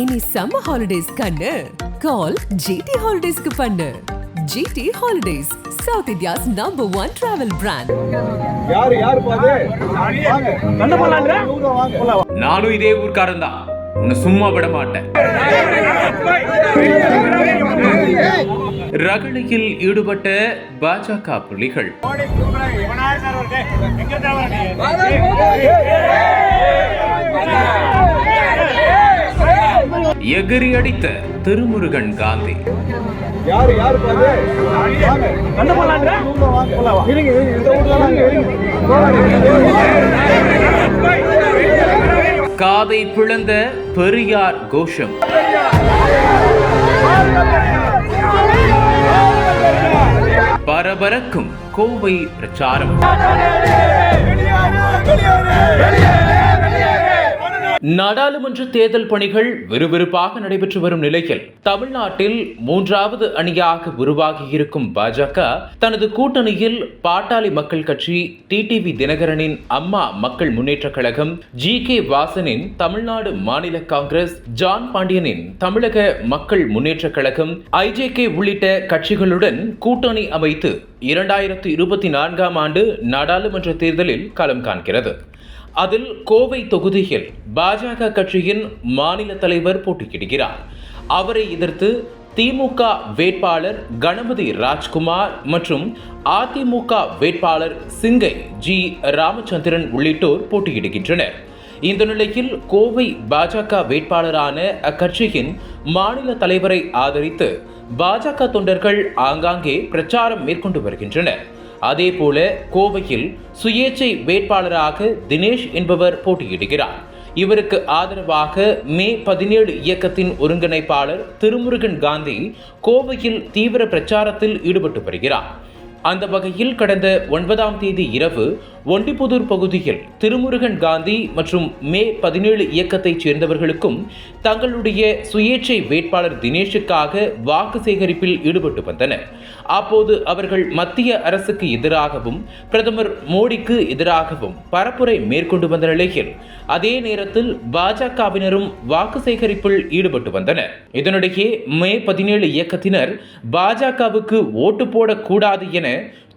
இனி summer holidays கண்ணு. கால் GT ஹாலிடேஸ்க்கு பண்ணு. GT holidays south India's number one travel brand யாரு யாரு நானும் இதே ஊர்க்காரன் தான் உன்னை சும்மா விட மாட்டேன். ரகளையில் ஈடுபட்ட பாஜக புலிகள். எகிரி அடித்த திருமுருகன் காந்தி. காதை பிளந்த பெரியார் கோஷம். பரபரக்கும் கோவை பிரச்சாரம். நாடாளுமன்ற தேர்தல் பணிகள் விறுவிறுப்பாக நடைபெற்று வரும் நிலையில் தமிழ்நாட்டில் மூன்றாவது அணியாக உருவாகியிருக்கும் பாஜக தனது கூட்டணியில் பாட்டாளி மக்கள் கட்சி டிடிவி தினகரனின் அம்மா மக்கள் முன்னேற்றக் கழகம் ஜி கே வாசனின் தமிழ்நாடு மாநில காங்கிரஸ் ஜான் பாண்டியனின் தமிழக மக்கள் முன்னேற்றக் கழகம் ஐஜேகே உள்ளிட்ட கட்சிகளுடன் கூட்டணி அமைத்து இரண்டாயிரத்து இருபத்தி நான்காம் ஆண்டு நாடாளுமன்ற தேர்தலில் களம் காண்கிறது. அதில் கோவை தொகுதியில் பாஜக கட்சியின் மாநில தலைவர் போட்டியிடுகிறார். அவரை எதிர்த்து திமுக வேட்பாளர் கணபதி ராஜ்குமார் மற்றும் அதிமுக வேட்பாளர் சிங்கை ஜி ராமச்சந்திரன் உள்ளிட்டோர் போட்டியிடுகின்றனர். இந்த நிலையில் கோவை பாஜக வேட்பாளரான அக்கட்சியின் மாநில தலைவரை ஆதரித்து பாஜக தொண்டர்கள் ஆங்காங்கே பிரச்சாரம் மேற்கொண்டு வருகின்றனர். அதேபோல கோவையில் சுயேச்சை வேட்பாளராக தினேஷ் என்பவர் போட்டியிடுகிறார். இவருக்கு ஆதரவாக மே பதினேழு இயக்கத்தின் ஒருங்கிணைப்பாளர் திருமுருகன் காந்தி கோவையில் தீவிர பிரச்சாரத்தில் ஈடுபட்டு வருகிறார். அந்த வகையில் கடந்த ஒன்பதாம் தேதி இரவு ஒண்டிப்புதூர் பகுதியில் திருமுருகன் காந்தி மற்றும் மே பதினேழு இயக்கத்தைச் சேர்ந்தவர்களுக்கும் தங்களுடைய சுயேட்சை வேட்பாளர் தினேஷுக்காக வாக்கு சேகரிப்பில் ஈடுபட்டு வந்தனர். அப்போது அவர்கள் மத்திய அரசுக்கு எதிராகவும் பிரதமர் மோடிக்கு எதிராகவும் பரப்புரை மேற்கொண்டு வந்த நிலையில் அதே நேரத்தில் பாஜகவினரும் வாக்கு சேகரிப்பில் ஈடுபட்டு வந்தனர். இதனிடையே மே பதினேழு இயக்கத்தினர் பாஜகவுக்கு ஓட்டு போடக்கூடாது என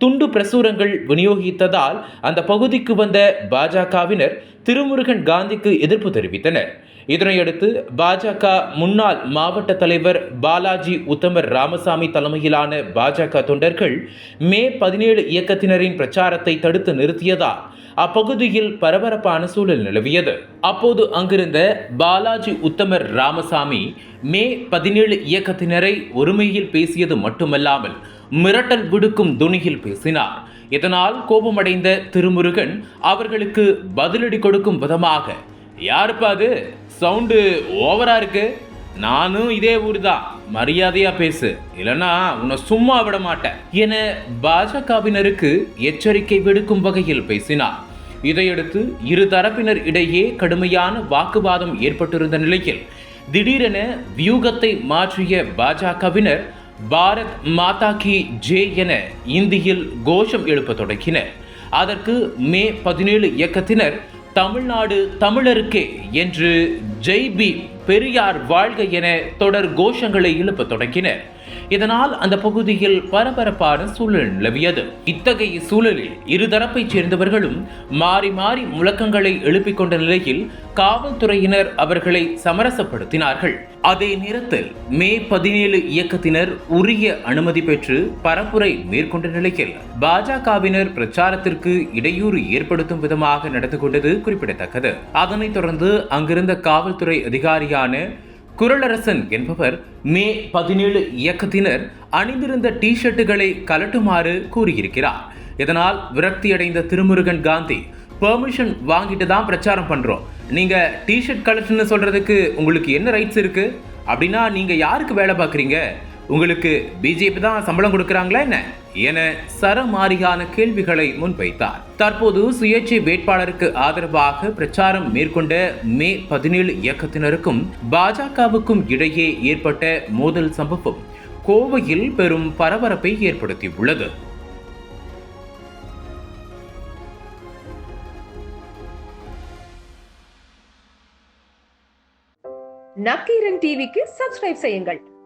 துண்டு பிரசுரங்கள் விநியோகித்ததால் அந்த பகுதிக்கு வந்த பாஜகவினர் திருமுருகன் காந்திக்கு எதிர்ப்பு தெரிவித்தனர். இதனையடுத்து பாஜக முன்னாள் மாவட்ட தலைவர் பாலாஜி உத்தமர் ராமசாமி தலைமையிலான பாஜக தொண்டர்கள் மே பதினேழு இயக்கத்தினரின் பிரச்சாரத்தை தடுத்து நிறுத்தியதால் அப்பகுதியில் பரபரப்பான சூழல் நிலவியது. அப்போது அங்கிருந்த பாலாஜி உத்தமர் ராமசாமி மே பதினேழு இயக்கத்தினரை ஒருமையில் பேசியது மட்டுமல்லாமல் மிரட்டல் விடுக்கும் துணியில் பேசினார். இதனால் கோபமடைந்த திருமுருகன் அவர்களுக்கு பதிலடி கொடுக்கும் விதமாக யாருப்பா அது? சவுண்டு ஓவரா இருக்கு. நானும் இதே ஊர் தான் மரியாதையா பேசு. இல்லைன்னா உன்னை சும்மா விட மாட்டேன். என பாஜகவினருக்கு எச்சரிக்கை விடுக்கும் வகையில் பேசினார். இதையடுத்து இரு தரப்பினர் இடையே கடுமையான வாக்குவாதம் ஏற்பட்டிருந்த நிலையில் திடீரென வியூகத்தை மாற்றிய பாஜகவினர் பாரத் மாதா கி ஜே என இந்தியில் கோஷம் எழுப்ப தொடங்கினர் அதற்கு மே பதினேழு இயக்கத்தினர் தமிழ்நாடு தமிழருக்கே என்று ஜெய் பி பெரியார் வாழ்க என தொடர் கோஷங்களை எழுப்ப தொடங்கினர். இதனால் அந்த பகுதியில் பரபரப்பான சூழல் நிலவியது. இத்தகைய சூழலில் இருதரப்பைச் சேர்ந்தவர்களும் மாறி மாறி முழக்கங்களை எழுப்பிக் கொண்ட நிலையில் காவல்துறையினர் அவர்களை சமரசப்படுத்தினார்கள். அதே நேரத்தில் மே பதினேழு இயக்கத்தினர் உரிய அனுமதி பெற்று பரப்புரை மேற்கொண்ட நிலையில் பாஜகவினர் பிரச்சாரத்திற்கு இடையூறு ஏற்படுத்தும் விதமாக நடந்து கொண்டது குறிப்பிடத்தக்கது. அதனைத் தொடர்ந்து அங்கிருந்த காவல்துறை அதிகாரியான குரளரசன் என்பவர் மே பதினேழு இயக்கத்தினர் அணிந்திருந்த டி ஷர்ட்டுகளை கலட்டுமாறு கூறியிருக்கிறார். இதனால் விரக்தியடைந்த திருமுருகன் காந்தி பெர்மிஷன் வாங்கிட்டு தான் பிரச்சாரம் பண்ணுறோம் நீங்கள் டி ஷர்ட் கலெக்ஷன் சொல்கிறதுக்கு உங்களுக்கு என்ன ரைட்ஸ் இருக்குது அப்படின்னா நீங்கள் யாருக்கு வேலை பார்க்குறீங்க? உங்களுக்கு பிஜேபி தான் சம்பளம் கொடுக்குறாங்களா என்ன? என சரமாரியான கேள்விகளை முன்வைத்தார். தற்போது சுயேட்சை வேட்பாளருக்கு ஆதரவாக பிரச்சாரம் மேற்கொண்ட மே பதினேழு இயக்கத்தினருக்கும் பாஜகவுக்கும் இடையே ஏற்பட்ட மோதல் சம்பவம் கோவையில் பெரும் பரபரப்பை ஏற்படுத்தியுள்ளது. நக்கீரன் டிவிக்கு சப்ஸ்கிரைப் செய்யுங்கள்.